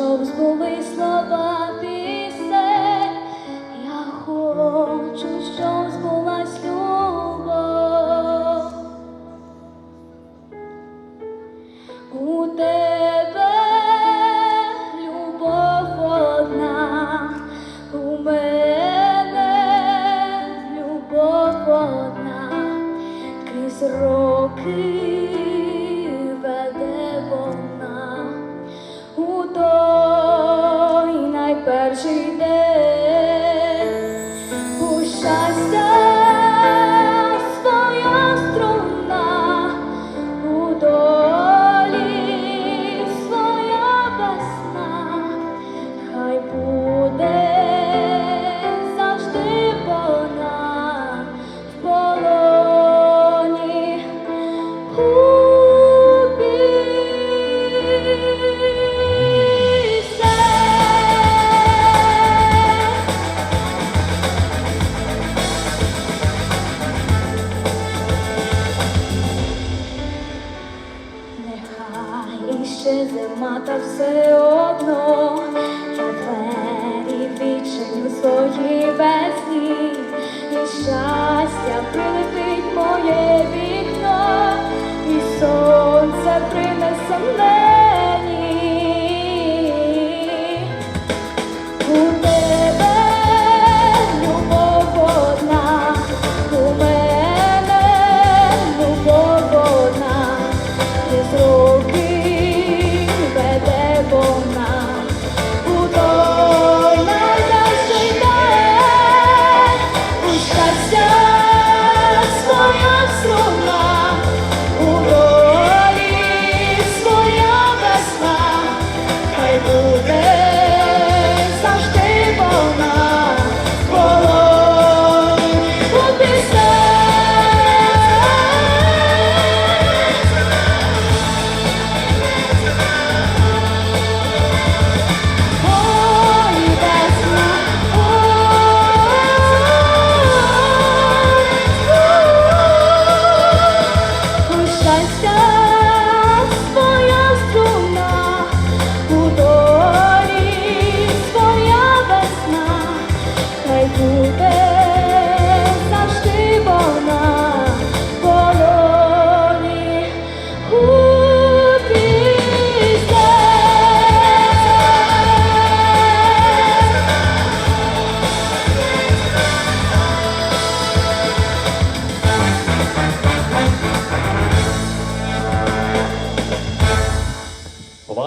щоб збули слова. Krishna ще зима, та все одно я двері вічень свої весні, і щастя прилетить моє ві.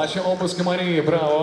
Ваші обласки Марії, браво!